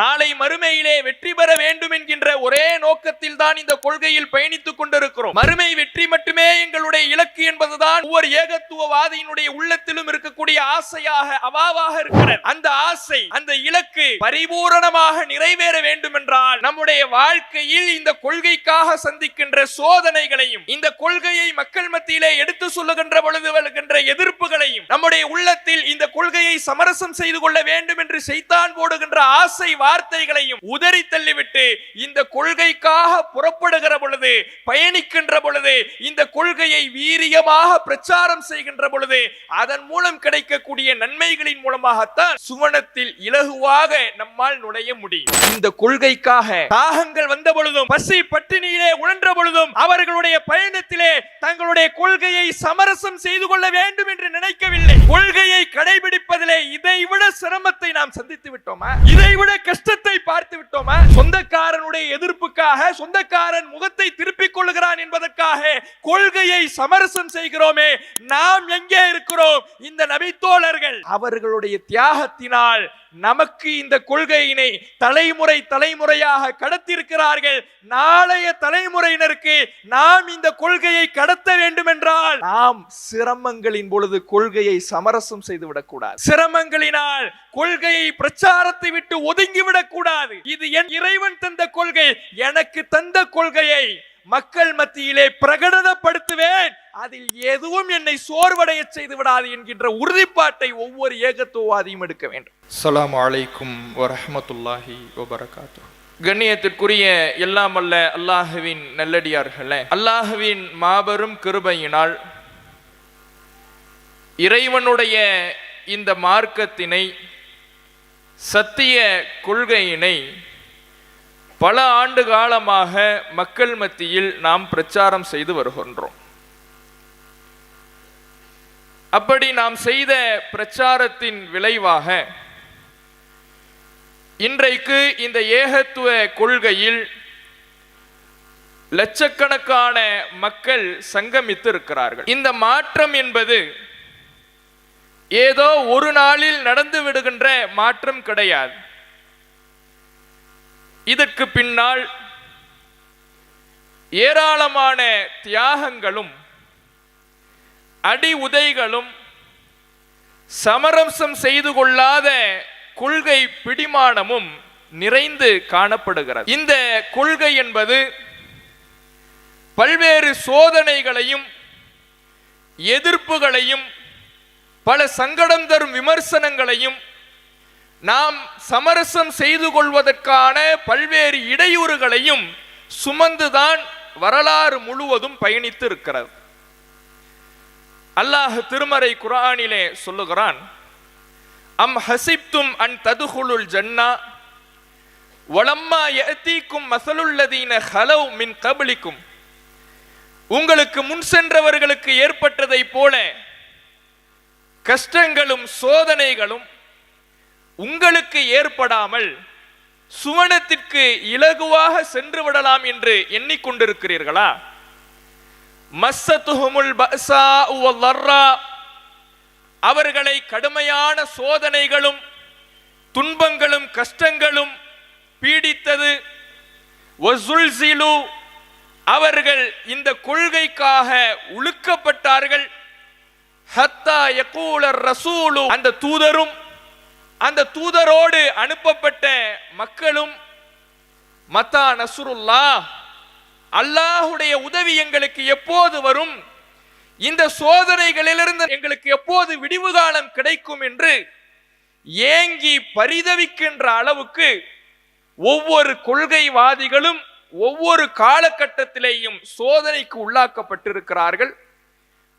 நாளை மறுமையிலே வெற்றி பெற வேண்டும் என்கின்ற ஒரே நோக்கத்தில் தான் இந்த கொள்கையில் பயணித்துக் கொண்டிருக்கிறோம். மறுமை வெற்றி மட்டுமே எங்களுடைய இலக்கு என்பதுதான் ஒவ்வொரு ஏகத்துவவாதியினுடைய உள்ளத்திலும் இருக்கக்கூடிய ஆசையாக அவாவாக இருக்கிறது. அந்த ஆசை அந்த இலக்கு பரிபூரணமாக நிறைவேற வேண்டும் என்றால் நம்முடைய வாழ்க்கையில் இந்த கொள்கைக்காக சந்திக்கின்ற சோதனைகளையும் இந்த கொள்கையை மக்கள் மத்தியிலே எடுத்து சொல்லுகின்ற பொழுது வருகின்ற எதிர்ப்புகளையும் நம்முடைய உள்ளத்தில் இந்த கொள்கையை சமரசம் செய்து கொள்ள வேண்டும் என்று செய்தான் போடுகின்ற ஆசை வார்த்தைகளையும் உதறி தள்ளிவிட்டு இந்த கொள்கைக்காக புறப்படுகிற பொழுது பயணிக்கின்ற பொழுது இந்த கொள்கையை வீரியமாக பிரச்சாரம் செய்கின்ற பொழுது அதன் மூலம் கிடைக்கக்கூடிய நன்மைகளின் மூலமாகத்தான் சுவனத்தில் இலகுவாக நம்மால் நுழைய முடியும். இந்த கொள்கைக்காக தாகங்கள் வந்த பொழுதும் பசி பட்டினியிலே உழன்ற பொழுதும் அவர்களுடைய பயணத்திலே தங்களுடைய கொள்கையை சமரசம் செய்து கொள்ள வேண்டும் என்று நினைக்கவில்லை. கொள்கையை கடைபிடிப்பதிலே இதைவிட சிரமத்தை நாம் சந்தித்து விட்டோமா? இதைவிட கஷ்டத்தை பார்த்து விட்டோமா? சொந்தக்காரனுடைய எதிர்ப்புக்காக சொந்தக்காரன் முகத்தை திருப்பிக் கொள்கிறான் என்பதற்காக கொள்கையை சமரசம் செய்கிறோமே. நாம் எங்கே இருக்கிறோம்? இந்த நபித்தோழர்கள். அவர்களுடைய தியாகத்தினால் நமக்கு இந்த கொள்கையினை தலைமுறை தலைமுறையாக கடத்தியிருக்கிறார்கள். நாளைய தலைமுறையினருக்கு நாம் இந்த கொள்கையை கடத்த வேண்டும் என்றால் நாம் சிரமங்களின் பொழுது கொள்கையை சமரசம் செய்து விடக்கூடாது சிரமங்களினால் கொள்கையை பிரச்சாரத்தை விட்டு ஒதுங்கி விடக்கூடாது இது என் இறைவன் தந்த கொள்கை எனக்கு தந்த கொள்கையை மக்கள் மத்தியிலே பிரகடனப்படுத்துவேன். அதில் எதுவும் என்னை சோர்வடைய செய்து விடாது என்கின்ற உறுதிப்பாட்டை ஒவ்வொரு ஏகத்துவாதியும் எடுக்க வேண்டும். சலாம் அலைக்கும் வரஹ்மத்துல்லாஹி வபரகாத்து. கண்ணியத்திற்குரிய எல்லாம் அல்ல அல்லாஹுவின் நல்லடியார்களே அல்லாஹுவின் மாபெரும் கிருபையினால் இறைவனுடைய இந்த மார்க்கத்தினை சத்திய கொள்கையினை பல ஆண்டு காலமாக மக்கள் மத்தியில் நாம் பிரச்சாரம் செய்து வருகின்றோம். அப்படி நாம் செய்த பிரச்சாரத்தின் விளைவாக இன்றைக்கு இந்த ஏகத்துவ கொள்கையில் லட்சக்கணக்கான மக்கள் சங்கமித்து இருக்கிறார்கள் இந்த மாற்றம் என்பது ஏதோ ஒரு நாளில் நடந்து விடுகின்ற மாற்றம் கிடையாது. இதற்கு பின்னால் ஏராளமான தியாகங்களும் அடி உதைகளும் சமரசம் செய்து கொள்ளாத கொள்கை பிடிமானமும் நிறைந்து காணப்படுகிறது. இந்த கொள்கை என்பது பல்வேறு சோதனைகளையும் எதிர்ப்புகளையும் பல சங்கடம் தரும் விமர்சனங்களையும் நாம் சமரசம் செய்து கொள்வதற்கான பல்வேறு இடையூறுகளையும் சுமந்துதான் வரலாறு முழுவதும் பயணித்து இருக்கிறது அல்லாஹ் திருமறை குரானிலே சொல்லுகிறான் அம் ஹசிப்தும் அன் ததுகுலுல் ஜன்னா வலம்மா எத்தீக்கும் மசலுள்ளதீன ஹலவ் மின் கபலிக்கும். உங்களுக்கு முன் சென்றவர்களுக்கு ஏற்பட்டதை போல கஷ்டங்களும் சோதனைகளும் உங்களுக்கு ஏற்படாமல் சுவனத்திற்கு இலகுவாக சென்று விடலாம் என்று எண்ணிக்கொண்டிருக்கிறீர்களா? மஸ்ஸத்துஹுமுல் பஸாஉ வல்லர்ரா அவர்களை கடுமையான சோதனைகளும் துன்பங்களும் கஷ்டங்களும் பீடித்தது. வஸுல்சிலு அவர்கள் இந்த கொள்கைக்காக உழுக்கப்பட்டார்கள். ஹத்தா யகூலர் ரசூலு. அந்த தூதரும் அந்த தூதரோடு அனுப்பப்பட்ட மக்களும் மத்தா நசுருல்லா அல்லாஹுடைய உதவி எங்களுக்கு எப்போது வரும்? இந்த சோதனைகளிலிருந்து எங்களுக்கு எப்போது விடிவு காலம் கிடைக்கும்? என்று ஏங்கி பரிதவிக்கின்ற அளவுக்கு ஒவ்வொரு கொள்கைவாதிகளும் ஒவ்வொரு காலகட்டத்திலேயும் சோதனைக்கு உள்ளாக்கப்பட்டிருக்கிறார்கள்.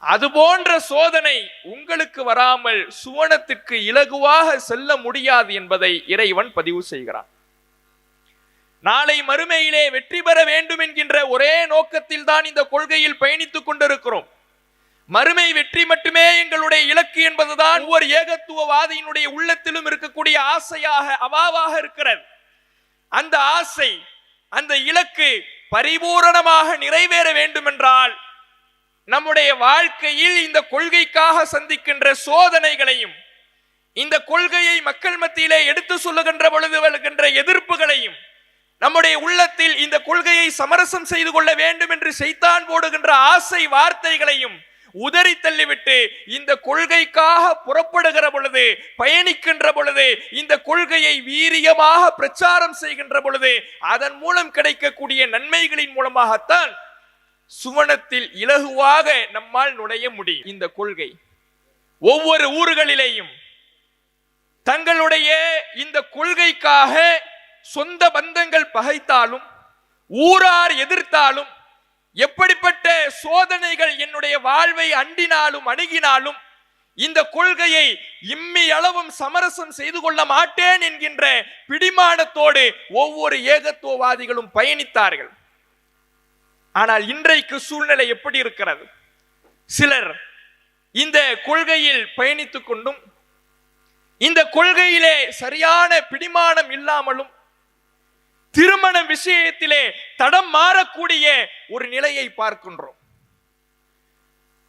அதுபோன்ற சோதனை உங்களுக்கு வராமல் சுவனத்துக்கு இலகுவாக செல்ல முடியாது என்பதை இறைவன் பதிவு செய்கிறான். நாளை மறுமையிலே வெற்றி பெற வேண்டும் என்கின்ற ஒரே நோக்கத்தில் தான் இந்த கொள்கையில் பயணித்துக் கொண்டிருக்கிறோம். மறுமை வெற்றி மட்டுமே எங்களுடைய இலக்கு என்பதுதான் ஒவ்வொரு ஏகத்துவவாதியினுடைய உள்ளத்திலும் இருக்கக்கூடிய ஆசையாக அவாவாக இருக்கிறது. அந்த ஆசை அந்த இலக்கு பரிபூரணமாக நிறைவேற வேண்டும் என்றால் நம்முடைய வாழ்க்கையில் இந்த கொள்கைக்காக சந்திக்கின்ற சோதனைகளையும் இந்த கொள்கையை மக்கள் மத்தியிலே எடுத்து சொல்லுகின்ற பொழுது வருகின்ற எதிர்ப்புகளையும் நம்முடைய உள்ளத்தில் இந்த கொள்கையை சமரசம் செய்து கொள்ள வேண்டும் என்று செய்தான் போடுகின்ற ஆசை வார்த்தைகளையும் உதறி தள்ளிவிட்டு இந்த கொள்கைக்காக புறப்படுகிற பொழுது பயணிக்கின்ற பொழுது இந்த கொள்கையை வீரியமாக பிரச்சாரம் செய்கின்ற பொழுது அதன் மூலம் கிடைக்கக்கூடிய நன்மைகளின் மூலமாகத்தான் சுவனத்தில் இலகுவாக நம்மால் நுழைய முடியும். இந்த கொள்கை. ஒவ்வொரு ஊர்களிலேயும் தங்களுடைய இந்த கொள்கைக்காக சொந்த பந்தங்கள் பகைத்தாலும் ஊரார் எதிர்த்தாலும் எப்படிப்பட்ட சோதனைகள் என்னுடைய வாழ்வை அண்டினாலும் அணுகினாலும் இந்த கொள்கையை இம்மி அளவும் சமரசம் செய்து கொள்ள மாட்டேன் என்கின்ற பிடிமானத்தோடு ஒவ்வொரு ஏகத்துவவாதிகளும் பயணித்தார்கள். ஆனால் இன்றைக்கு சூழ்நிலை எப்படி இருக்கிறது? சிலர் இந்த கொள்கையில் பயணித்துக் கொண்டும் இந்த கொள்கையிலே சரியான பிடிமானம் இல்லாமலும் திருமண விஷயத்திலே தடம் மாறக்கூடிய ஒரு நிலையை பார்க்கின்றோம்.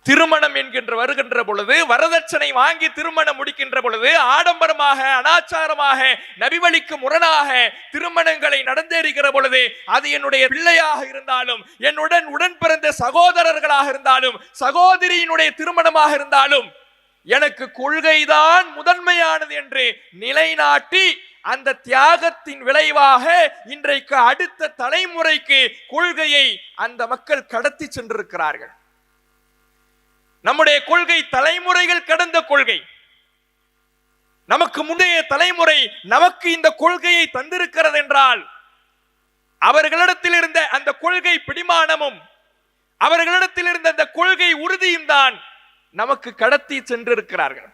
திருமணம் என்கின்ற வருகின்ற பொழுது வரதட்சணை வாங்கி திருமணம் முடிக்கின்ற பொழுது ஆடம்பரமாக அனாச்சாரமாக நபிவழிக்கு முரணாக திருமணங்களை நடந்தேறுகிற பொழுது அது என்னுடைய பிள்ளையாக இருந்தாலும் என்னுடன் உடன் பிறந்த சகோதரர்களாக இருந்தாலும் சகோதரியினுடைய திருமணமாக இருந்தாலும் எனக்கு கொள்கைதான் முதன்மையானது என்று நிலைநாட்டி அந்த தியாகத்தின் விளைவாக இன்றைக்கு அடுத்த தலைமுறைக்கு கொள்கையை அந்த மக்கள் கடத்தி சென்றிருக்கிறார்கள். நம்முடைய கொள்கை தலைமுறைகள் கடந்த கொள்கை. நமக்கு முந்தைய தலைமுறை நமக்கு இந்த கொள்கையை தந்திருக்கிறது என்றால் அவர்களிடத்தில் இருந்த அந்த கொள்கை பிடிமானமும் அவர்களிடத்தில் இருந்த அந்த கொள்கை உறுதியும் தான் நமக்கு கடத்தி சென்றிருக்கிறார்கள்.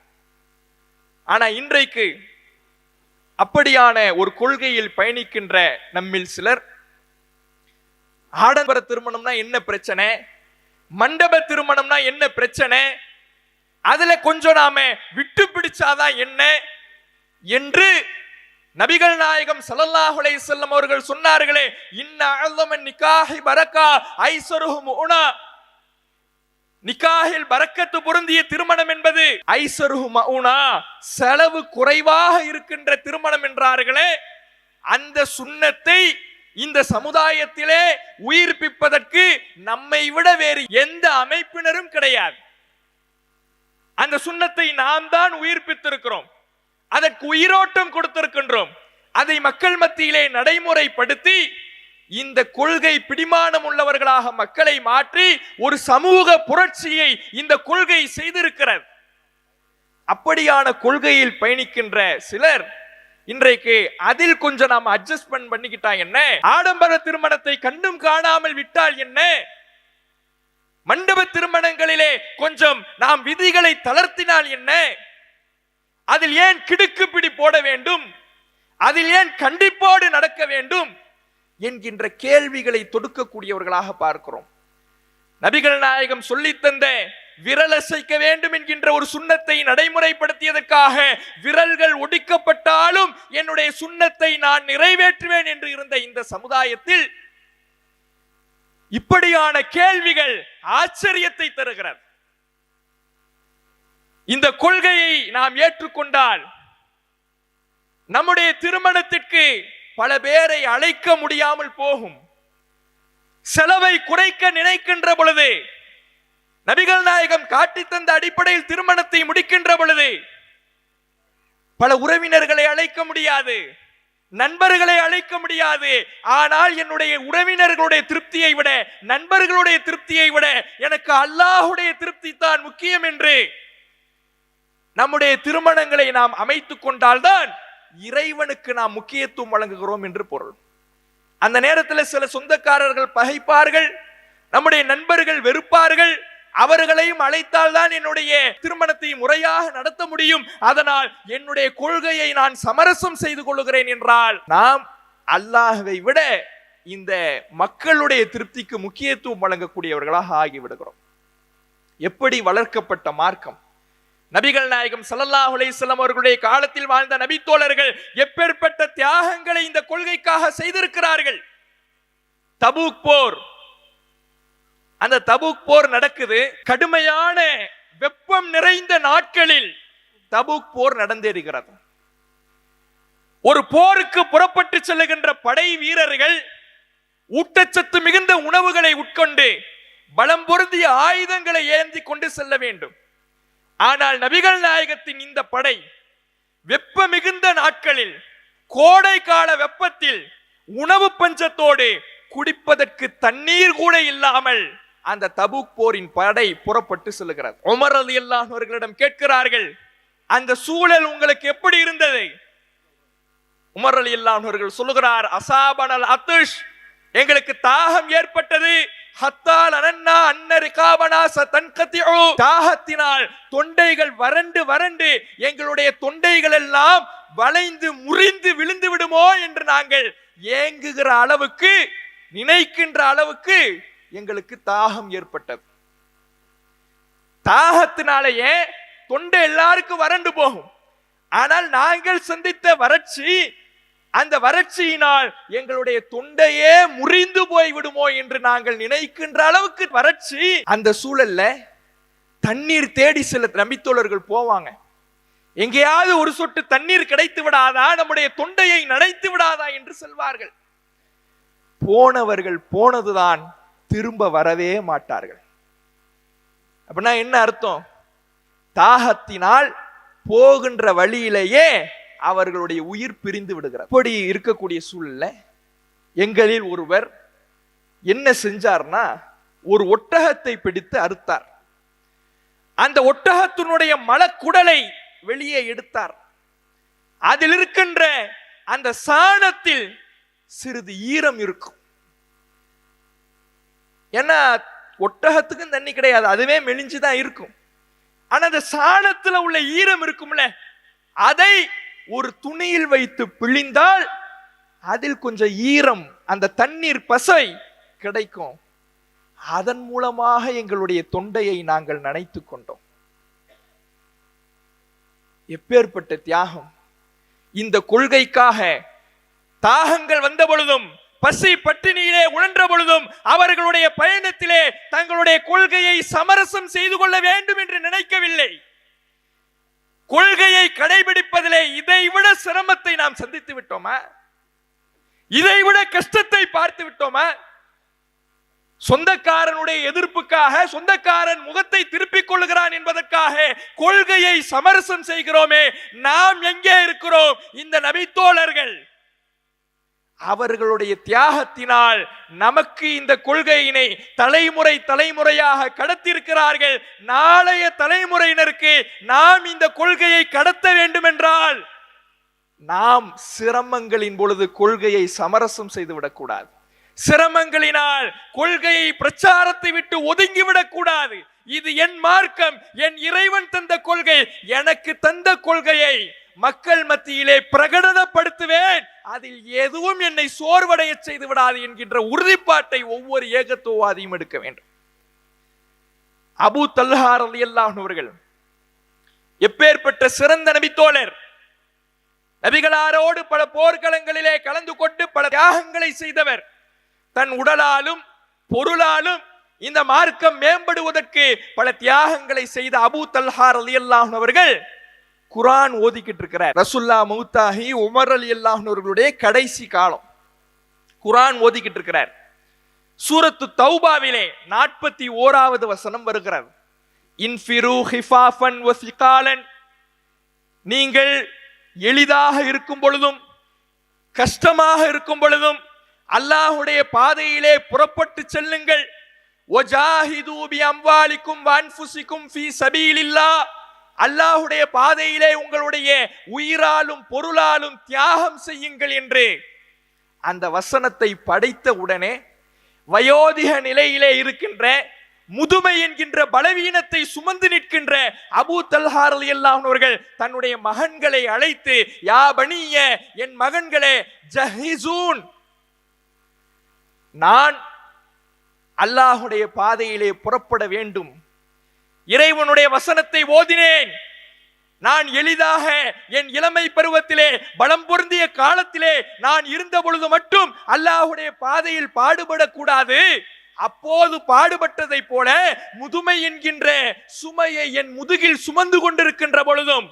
ஆனா இன்றைக்கு அப்படியான ஒரு கொள்கையில் பயணிக்கின்ற நம்மில் சிலர் ஆடம்பர திருமணம்னா என்ன பிரச்சனை? மண்டப திருமணம்னா என்ன பிரச்சனை? அதுல கொஞ்சம் நாம விட்டு பிடிச்சாதான் என்ன? என்று நபிகள் நாயகம் சல்லல்லாஹுலை செல்லம் அவர்கள் சொன்னார்களே இன்ன நிக்காஹி பரக்கா ஐஸருஹு உணா நிக்காஹில் பரக்கத்து பொருந்திய திருமணம் என்பது ஐசருஹு மவுனா செலவு குறைவாக இருக்கின்ற திருமணம் என்றார்களே அந்த சுண்ணத்தை இந்த சமுதாயத்திலே உயிர்ப்பிப்பதற்கு நம்மை விட வேறு எந்த அமைப்பினரும் கிடையாது. அந்த சுண்ணத்தை நாம் தான் உயிர்ப்பித்திருக்கிறோம். அதற்கு உயிரோட்டம் கொடுத்திருக்கின்றோம். அதை மக்கள் மத்தியிலே நடைமுறைப்படுத்தி இந்த கொள்கை பிடிமானம் உள்ளவர்களாக மக்களை மாற்றி ஒரு சமூக புரட்சியை இந்த கொள்கை செய்திருக்கிறது. அப்படியான கொள்கையில் பயணிக்கின்ற சிலர் இன்றைக்கு அதில் கொஞ்சம் நாம் அட்ஜஸ்ட்மெண்ட் பண்ணிக்கிட்டா என்ன? ஆடம்பர திருமணத்தை கண்டும் காணாமல் விட்டால் என்ன? மண்டப திருமணங்களிலே கொஞ்சம் நாம் விதிகளை தளர்த்தினால் என்ன? அதில் ஏன் கிடுக்கு பிடி போட வேண்டும்? அதில் ஏன் கண்டிப்போடு நடக்க வேண்டும்? என்கின்ற கேள்விகளை தொடுக்கக்கூடியவர்களாக பார்க்கிறோம். நபிகள் நாயகம் சொல்லித்தந்த விரலசைக்க வேண்டும் என்கின்ற ஒரு சுண்ணத்தை நடைமுறைப்படுத்தியதற்காக விரல்கள் ஒடிக்கப்பட்டாலும் என்னுடைய சுண்ணத்தை நான் நிறைவேற்றுவேன் என்று இருந்த இந்த சமுதாயத்தில் இப்படியான கேள்விகள் ஆச்சரியத்தை தருகிறது. இந்த கொள்கையை நாம் ஏற்றுக்கொண்டால் நம்முடைய திருமணத்திற்கு பல பேரை அழைக்க முடியாமல் போகும். செலவை குறைக்க நினைக்கின்ற பொழுது நபிகள் நாயகம் காட்டி தந்த அடிப்படையில் திருமணத்தை முடிக்கின்ற பொழுது பல உறவினர்களை அழைக்க முடியாது நண்பர்களை அழைக்க முடியாது. ஆனால் என்னுடைய உறவினர்களுடைய திருப்தியை விட நண்பர்களுடைய திருப்தியை விட எனக்கு அல்லாஹுடைய திருப்தி தான் முக்கியம் என்று நம்முடைய திருமணங்களை நாம் அமைத்துக் கொண்டால்தான் இறைவனுக்கு நாம் முக்கியத்துவம் வழங்குகிறோம் என்று பொருள். அந்த நேரத்தில் சில சொந்தக்காரர்கள் பகைப்பார்கள் நம்முடைய நண்பர்கள் வெறுப்பார்கள் அவர்களையும் அழைத்தால் தான் என்னுடைய திருமணத்தை முறையாக நடத்த முடியும். அதனால் என்னுடைய கொள்கையை நான் சமரசம் செய்து கொள்கிறேன் என்றால் நாம் அல்லாஹவை விட இந்த மக்களுடைய திருப்திக்கு முக்கியத்துவம் வழங்கக்கூடியவர்களாக ஆகிவிடுகிறோம். எப்படி வளர்க்கப்பட்ட மார்க்கம்? நபிகள் நாயகம் ஸல்லல்லாஹு அலைஹி அவர்களுடைய காலத்தில் வாழ்ந்த நபித்தோழர்கள் எப்பேற்பட்ட தியாகங்களை இந்த கொள்கைக்காக செய்திருக்கிறார்கள்? தபூக் போர் அந்த தபுக் போர் நடக்குது. கடுமையான வெப்பம் நிறைந்த நாட்களில் தபுக் போர் நடந்திருக்கிறது ஒரு போருக்கு புறப்பட்டு செல்லுகின்ற படை வீரர்கள் ஊட்டச்சத்து மிகுந்த உணவுகளை உட்கொண்டு பலம் பொருந்திய ஆயுதங்களை ஏந்தி கொண்டு செல்ல வேண்டும். ஆனால் நபிகள் நாயகத்தின் இந்த படை வெப்ப மிகுந்த நாட்களில் கோடை கால வெப்பத்தில் உணவு பஞ்சத்தோடு குடிப்பதற்கு தண்ணீர் கூட இல்லாமல் அந்த தபுக் போரின் படை புறப்பட்டு செல்லுகிறது. உமர் அலி அவர்களிடம் கேட்கிறார்கள் அந்த சூழல் உங்களுக்கு எப்படி இருந்தது? உமர் அலி அவர்கள் சொல்லுகிறார் அசாபனல் அத்துஷ் எங்களுக்கு தாகம் ஏற்பட்டது. ஹத்தால் அனன்னா அன்னரிகாபனா தன்கத்தியோ தாகத்தினால் தொண்டைகள் வறண்டு வறண்டு எங்களுடைய தொண்டைகள் எல்லாம் வளைந்து முறிந்து விழுந்து விடுமோ என்று நாங்கள் ஏங்குகிற அளவுக்கு நினைக்கின்ற அளவுக்கு எங்களுக்கு தாகம் ஏற்பட்டது. தாகத்தினாலேயே தொண்டை எல்லாருக்கும் வறண்டு போகும். ஆனால் நாங்கள் சந்தித்த வறட்சி அந்த வறட்சியினால் எங்களுடைய தொண்டையே முறிந்து போய் விடுமோ என்று நாங்கள் நினைக்கின்ற அளவுக்கு வறட்சி அந்த சூழல்ல தண்ணீர் தேடி சில நம்பித்தோழர்கள் போவாங்க. எங்கேயாவது ஒரு சொட்டு தண்ணீர் கிடைத்து விடாதா நம்முடைய தொண்டையை நனைத்து விடாதா என்று சொல்வார்கள். போனவர்கள் போனதுதான் திரும்ப வரவே மாட்டார்கள். அப்படின்னா என்ன அர்த்தம்? தாகத்தினால் போகின்ற வழியிலேயே அவர்களுடைய உயிர் பிரிந்து விடுகிறார். அப்படி இருக்கக்கூடிய சூழல்ல எங்களில் ஒருவர் என்ன செஞ்சார்னா ஒரு ஒட்டகத்தை பிடித்து அறுத்தார். அந்த ஒட்டகத்தினுடைய மலக்குடலை வெளியே எடுத்தார். அதில் இருக்கின்ற அந்த சாணத்தில் சிறிது ஈரம் இருக்கும். ஏன்னா ஒட்டகத்துக்கும் தண்ணி கிடையாது. அதுவே மெலிஞ்சு தான் இருக்கும். ஆனால் அந்த சாணத்தில் உள்ள ஈரம் இருக்கும்ல அதை ஒரு துணியில் வைத்து பிழிந்தால் அதில் கொஞ்சம் ஈரம் அந்த தண்ணீர் பசை கிடைக்கும். அதன் மூலமாக எங்களுடைய தொண்டையை நாங்கள் நனைத்து கொண்டோம். எப்பேற்பட்ட தியாகம். இந்த கொள்கைக்காக தாகங்கள் வந்த பொழுதும் பசி பட்டினியிலே உழன்ற பொழுதும் அவர்களுடைய பயணத்திலே தங்களுடைய கொள்கையை சமரசம் செய்து கொள்ள வேண்டும் என்று நினைக்கவில்லை. கொள்கையை கடைபிடிப்பதிலே இதைவிட சிரமத்தை நாம் சந்தித்து விட்டோமா? இதைவிட கஷ்டத்தை பார்த்து விட்டோமா? சொந்தக்காரனுடைய எதிர்ப்புக்காக சொந்தக்காரன் முகத்தை திருப்பிக் கொள்கிறான் என்பதற்காக கொள்கையை சமரசம் செய்கிறோமே. நாம் எங்கே இருக்கிறோம்? இந்த நபித்தோழர்கள். அவர்களுடைய தியாகத்தினால் நமக்கு இந்த கொள்கையினை தலைமுறை தலைமுறையாக கடத்திருக்கிறார்கள் நாளைய தலைமுறையினருக்கு நாம் இந்த கொள்கையை கடத்த வேண்டும் என்றால் நாம் சிரமங்களின் பொழுது கொள்கையை சமரசம் செய்துவிடக்கூடாது சிரமங்களினால் கொள்கையை பிரச்சாரத்தை விட்டு ஒதுங்கிவிடக் கூடாது. இது என் மார்க்கம் என் இறைவன் தந்த கொள்கை எனக்கு தந்த கொள்கையை மக்கள் மத்தியிலே பிரகடனப்படுத்துவேன். அதில் எதுவும் என்னை சோர்வடைய செய்து விடாது என்கின்ற உறுதிப்பாட்டை ஒவ்வொரு ஏகத்துவவாதியும் எடுக்க வேண்டும். அபு தல்ஹார் அலி அல்லாஹர்கள் எப்பேற்பட்ட சிறந்த நபித்தோழர் நபிகளாரோடு பல போர்க்களங்களிலே கலந்து கொண்டு பல தியாகங்களை செய்தவர் தன் உடலாலும் பொருளாலும் இந்த மார்க்கம் மேம்படுவதற்கு பல தியாகங்களை செய்த அபு தல்ஹார் அலி அவர்கள் குரான் ஓதிக்கிட்டு இருக்கிறார் ரசுல்லா மௌத்தாஹி உமர் அலி அல்லாஹர்களுடைய கடைசி காலம் குரான் ஓதிக்கிட்டு இருக்கிறார் சூரத்து தௌபாவிலே நாற்பத்தி ஓராவது வசனம் வருகிறது. இன்ஃபிரு ஹிஃபாஃபன் வசிகாலன் நீங்கள் எளிதாக இருக்கும் பொழுதும் கஷ்டமாக இருக்கும் பொழுதும் அல்லாஹுடைய பாதையிலே புறப்பட்டு செல்லுங்கள். ஒஜாஹிதூபி அம்வாலிக்கும் வான்ஃபுசிக்கும் ஃபீ இல்லா அல்லாஹுடைய பாதையிலே உங்களுடைய உயிராலும் பொருளாலும் தியாகம் செய்யுங்கள் என்று அந்த வசனத்தை படைத்த உடனே வயோதிக நிலையிலே இருக்கின்ற முதுமை என்கின்ற பலவீனத்தை சுமந்து நிற்கின்ற அபு தல்ஹார் அலி அவர்கள் தன்னுடைய மகன்களை அழைத்து யா பணிய என் மகன்களே ஜஹிசூன். நான் அல்லாஹுடைய பாதையிலே புறப்பட வேண்டும். இறைவனுடைய வசனத்தை ஓதினேன். நான் எளிதாக என் இளமை பருவத்திலே பலம் பொருந்திய காலத்திலே நான் இருந்த பொழுது மட்டும் அல்லாஹுடைய பாதையில் பாடுபடக்கூடாது. அப்போது பாடுபட்டதை போல முதுமை என்கின்ற சுமையை என் முதுகில் சுமந்து கொண்டிருக்கின்ற பொழுதும்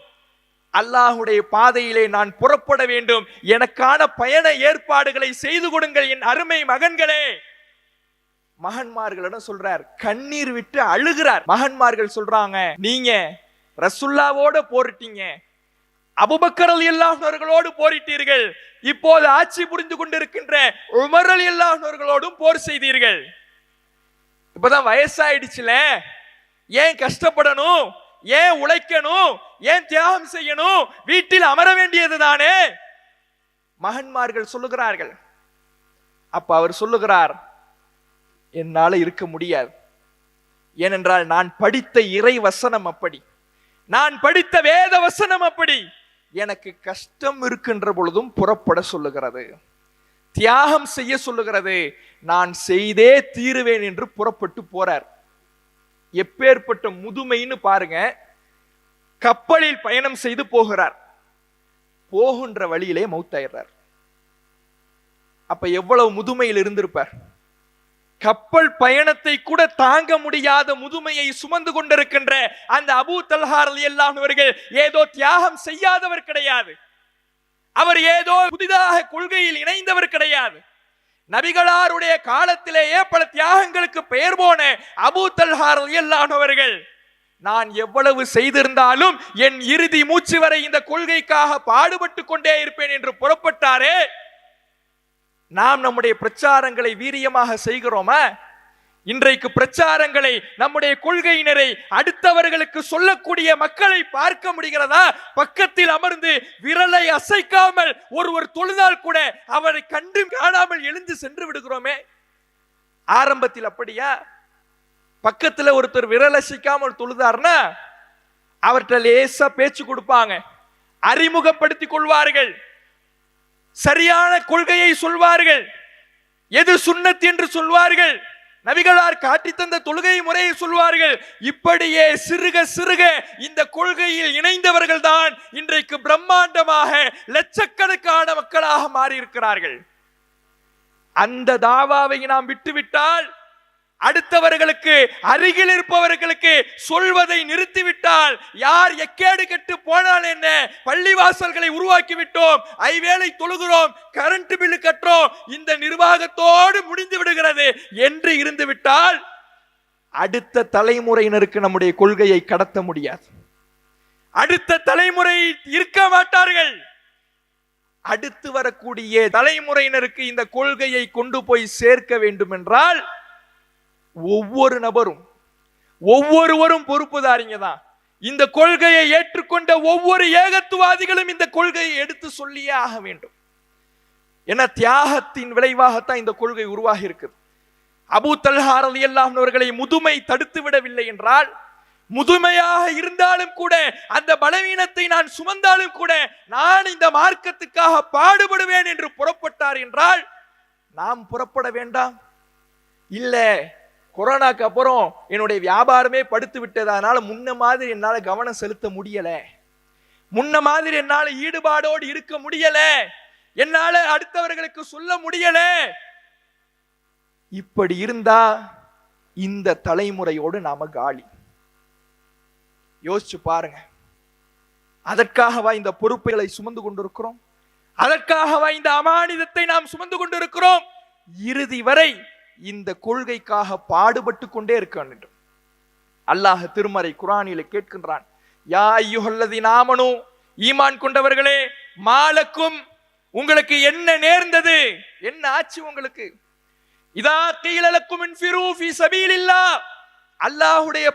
அல்லாஹுடைய பாதையிலே நான் புறப்பட வேண்டும். எனக்கான பயண ஏற்பாடுகளை செய்து கொடுங்கள் என் அருமை மகன்களே. மகன்மார்களிடம் சொல்றார். கண்ணீர் விட்டு அழுகிறார். மகன்மார்கள் சொல்றாங்க நீங்க ரசுல்லாவோட போரிட்டீங்க. அபுபக்கர் அலி அல்லாஹர்களோடு போரிட்டீர்கள். இப்போது ஆட்சி புரிந்து கொண்டிருக்கின்ற உமர் அலி அல்லாஹர்களோடும் போர் செய்தீர்கள். இப்பதான் வயசாயிடுச்சுல. ஏன் கஷ்டப்படணும்? ஏன் உழைக்கணும்? ஏன் தியாகம் செய்யணும்? வீட்டில் அமர வேண்டியது தானே? மகன்மார்கள் சொல்லுகிறார்கள். அப்ப அவர் சொல்லுகிறார் என்னால இருக்க முடியாது. ஏனென்றால் நான் படித்த இறை வசனம் அப்படி. நான் படித்த வேத வசனம் அப்படி. எனக்கு கஷ்டம் இருக்கின்ற பொழுதும் புறப்பட சொல்லுகிறது. தியாகம் செய்ய சொல்லுகிறது. நான் செய்தே தீருவேன் என்று புறப்பட்டு போறார். எப்பேற்பட்ட முதுமைன்னு பாருங்க. கப்பலில் பயணம் செய்து போகிறார். போகின்ற வழியிலே மௌத்தாயிடுறார். அப்ப எவ்வளவு முதுமையில் இருந்திருப்பார் கப்பல் பயணத்தை கூட தாங்க முடியாத முதுமையை சுமந்து கொண்டிருக்கின்ற அந்த அபூ தல்ஹார் எல்லாம் ஏதோ தியாகம் செய்யாதவர் கிடையாது. அவர் ஏதோ புதிதாக கொள்கையில் இணைந்தவர் கிடையாது. நபிகளாருடைய காலத்திலேயே பல தியாகங்களுக்கு பெயர் போன அபூ தல்ஹார் அவர்கள் நான் எவ்வளவு செய்திருந்தாலும் என் இறுதி மூச்சு வரை இந்த கொள்கைக்காக பாடுபட்டு கொண்டே இருப்பேன் என்று புறப்பட்டாரே. நாம் நம்முடைய பிரச்சாரங்களை வீரியமாக செய்கிறோமா? இன்றைக்கு பிரச்சாரங்களை நம்முடைய கொள்கையினரை அடுத்தவர்களுக்கு சொல்லக்கூடிய மக்களை பார்க்க முடிகிறதா? பக்கத்தில் அமர்ந்து விரலை அசைக்காமல் ஒருவர் தொழுதால் கூட அவரை கண்டு காணாமல் எழுந்து சென்று விடுகிறோமே? ஆரம்பத்தில் அப்படியா? பக்கத்தில் ஒருத்தர் விரல் அசைக்காமல் தொழுதார்னா அவர்கிட்ட லேசா பேச்சு கொடுப்பாங்க. அறிமுகப்படுத்திக் கொள்வார்கள். சரியான கொள்கையை சொல்வார்கள். எது சுன்னத் என்று சொல்வார்கள்? நபிகளார் காட்டி தந்த தொழுகை முறையை சொல்வார்கள். இப்படியே சிறுக சிறுக இந்த கொள்கையில் இணைந்தவர்கள் தான் இன்றைக்கு பிரம்மாண்டமாக லட்சக்கணக்கான மக்களாக மாறியிருக்கிறார்கள். அந்த தாவாவை நாம் விட்டுவிட்டால் அடுத்தவர்களுக்கு அருகில் இருப்பவர்களுக்கு சொல்வதை நிறுத்திவிட்டால் யார் எக்கேடு கெட்டு போனால் என்ன? பள்ளிவாசல்களை உருவாக்கி விட்டோம் ஐவேளை தொழுகிறோம் கரண்ட் பில்லு கட்டுறோம் இந்த நிர்வாகத்தோடு முடிந்து விடுகிறது என்று இருந்து விட்டால் அடுத்த தலைமுறையினருக்கு நம்முடைய கொள்கையை கடத்த முடியாது. அடுத்த தலைமுறை இருக்க மாட்டார்கள். அடுத்து வரக்கூடிய தலைமுறையினருக்கு இந்த கொள்கையை கொண்டு போய் சேர்க்க வேண்டும் என்றால் ஒவ்வொரு நபரும் ஒவ்வொருவரும் பொறுப்புதாரிங்க தான். இந்த கொள்கையை ஏற்றுக்கொண்ட ஒவ்வொரு ஏகத்துவாதிகளும் இந்த கொள்கையை எடுத்து சொல்லியே ஆக வேண்டும். என தியாகத்தின் விளைவாகத்தான் இந்த கொள்கை உருவாகி இருக்குது அபூ தல்ஹாரதி எல்லாம் அவர்களை முதுமை தடுத்து விடவில்லை என்றால் முதுமையாக இருந்தாலும் கூட அந்த பலவீனத்தை நான் சுமந்தாலும் கூட நான் இந்த மார்க்கத்துக்காக பாடுபடுவேன் என்று புறப்பட்டார் என்றால் நாம் புறப்பட வேண்டாம்? இல்லை கொரோனாக்கு அப்புறம் என்னுடைய வியாபாரமே படுத்து விட்டது முன்ன மாதிரி என்னால் கவனம் செலுத்த முடியலை. முன்ன மாதிரி என்னால் ஈடுபாடோடு இருக்க முடியலை. என்னால் அடுத்தவர்களுக்கு சொல்ல முடியலை. இப்படி இருந்தா இந்த தலைமுறையோடு நாம காலி. யோசிச்சு பாருங்க. அதற்காகவா இந்த பொறுப்புகளை சுமந்து கொண்டிருக்கிறோம்? அதற்காகவா இந்த அமானிதத்தை நாம் சுமந்து கொண்டிருக்கிறோம்? இறுதி வரை இந்த கொள்கைக்காக பாடுபட்டு கொண்டே இருக்க வேண்டும். அல்லாஹ் திருமறை குரானில கேட்கின்றான் யா ஐயுஹல்லதி நாமனு ஈமான் கொண்டவர்களே மாலக்கும் உங்களுக்கு என்ன நேர்ந்தது? என்ன ஆச்சு உங்களுக்கு? இதா கீழலக்கும் இன்ஃபிரு ஃபீ சபீலில்லாஹ்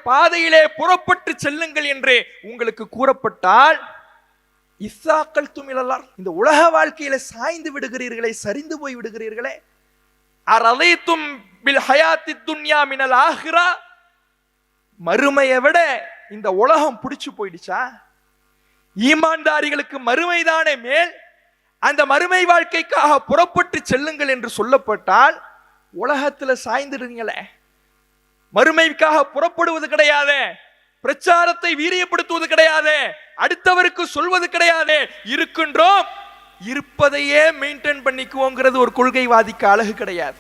பாதையிலே புறப்பட்டு செல்லுங்கள் என்று உங்களுக்கு கூறப்பட்டால் இஸ்ஸாக்கள் துமிழலார் இந்த உலக வாழ்க்கையில சாய்ந்து விடுகிறீர்களே சரிந்து போய் விடுகிறீர்களே அரதைத்தும் பில் ஹயாத்தி துன்யா மினல் ஆஹிரா மறுமையை விட இந்த உலகம் பிடிச்சு போயிடுச்சா? ஈமான்தாரிகளுக்கு மறுமைதானே மேல்? அந்த மறுமை வாழ்க்கைக்காக புறப்பட்டு செல்லுங்கள் என்று சொல்லப்பட்டால் உலகத்தில் சாய்ந்துடுங்களே மறுமைக்காக புறப்படுவது கிடையாது. பிரச்சாரத்தை வீரியப்படுத்துவது கிடையாது. அடுத்தவருக்கு சொல்வது கிடையாது. இருக்கின்றோம். இருப்பதையே மெயின்டைன் பண்ணிக்குவோங்கிறது ஒரு கொள்கைவாதிக்கு அழகு கிடையாது.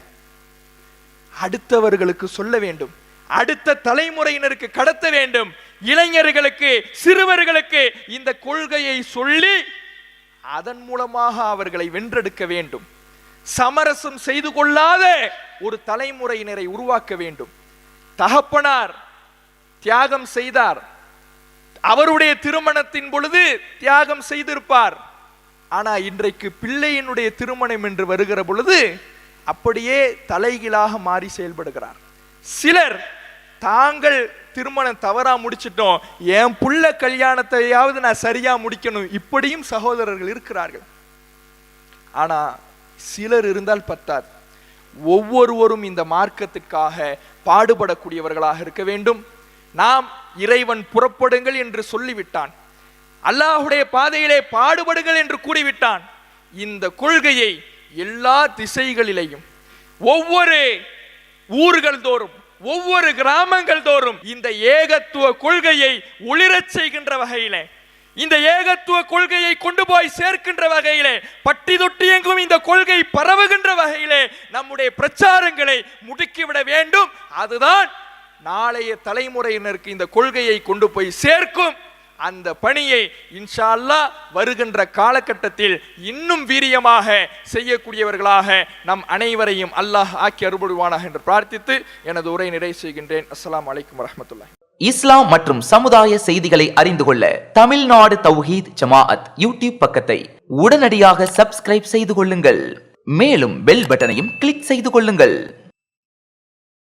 அடுத்தவர்களுக்கு சொல்ல வேண்டும். அடுத்த தலைமுறையினருக்கு கடத்த வேண்டும். இளைஞர்களுக்கு சிறுவர்களுக்கு இந்த கொள்கையை சொல்லி அதன் மூலமாக அவர்களை வென்றெடுக்க வேண்டும். சமரசம் செய்து கொள்ளாத ஒரு தலைமுறையினரை உருவாக்க வேண்டும். தகப்பனார் தியாகம் செய்தார். அவருடைய திருமணத்தின் பொழுது தியாகம் செய்திருப்பார். ஆனால் இன்றைக்கு பிள்ளையினுடைய திருமணம் என்று வருகிற பொழுது அப்படியே தலைகீழாக மாறி செயல்படுகிறார். சிலர் தாங்கள் திருமணம் தவறா முடிச்சிட்டோம். என் புள்ள கல்யாணத்தையாவது நான் சரியா முடிக்கணும். இப்படியும் சகோதரர்கள் இருக்கிறார்கள். ஆனா சிலர் இருந்தால் பத்தாது. ஒவ்வொருவரும் இந்த மார்க்கத்துக்காக பாடுபடக்கூடியவர்களாக இருக்க வேண்டும். நாம் இறைவன் புறப்படுங்கள் என்று சொல்லிவிட்டான். அல்லாஹுடைய பாதையிலே பாடுபடுங்கள் என்று கூறிவிட்டான். இந்த கொள்கையை எல்லா திசைகளிலேயும் ஒவ்வொரு ஊர்கள் தோறும் ஒவ்வொரு கிராமங்கள் தோறும் இந்த ஏகத்துவ கொள்கையை ஒளிரச் செய்கின்ற வகையிலே இந்த ஏகத்துவ கொள்கையை கொண்டு போய் சேர்க்கின்ற வகையிலே பட்டி தொட்டி எங்கும் இந்த கொள்கை பரவுகின்ற வகையிலே நம்முடைய பிரச்சாரங்களை முடுக்கிவிட வேண்டும். அதுதான் நாளைய தலைமுறையினருக்கு இந்த கொள்கையை கொண்டு போய் சேர்க்கும். அந்த பணியை இன்ஷா அல்லாஹ் வருகின்ற காலகட்டத்தில் இன்னும் வீரியமாக செய்யக்கூடியவர்களாக நம் அனைவரையும் அல்லாஹ் ஆக்கி அருள்படுவானாக என்று பிரார்த்தித்து எனது உரை நிறைவு செய்கின்றேன். அஸ்லாம் வலைக்கம் வரமத்துல்லா இஸ்லாம் மற்றும் சமுதாய செய்திகளை அறிந்து கொள்ள தமிழ்நாடு தௌஹீத் ஜமாஅத் யூடியூப் பக்கத்தை உடனடியாக சப்ஸ்கிரைப் செய்து கொள்ளுங்கள். மேலும் பெல் பட்டனையும் கிளிக் செய்து கொள்ளுங்கள்.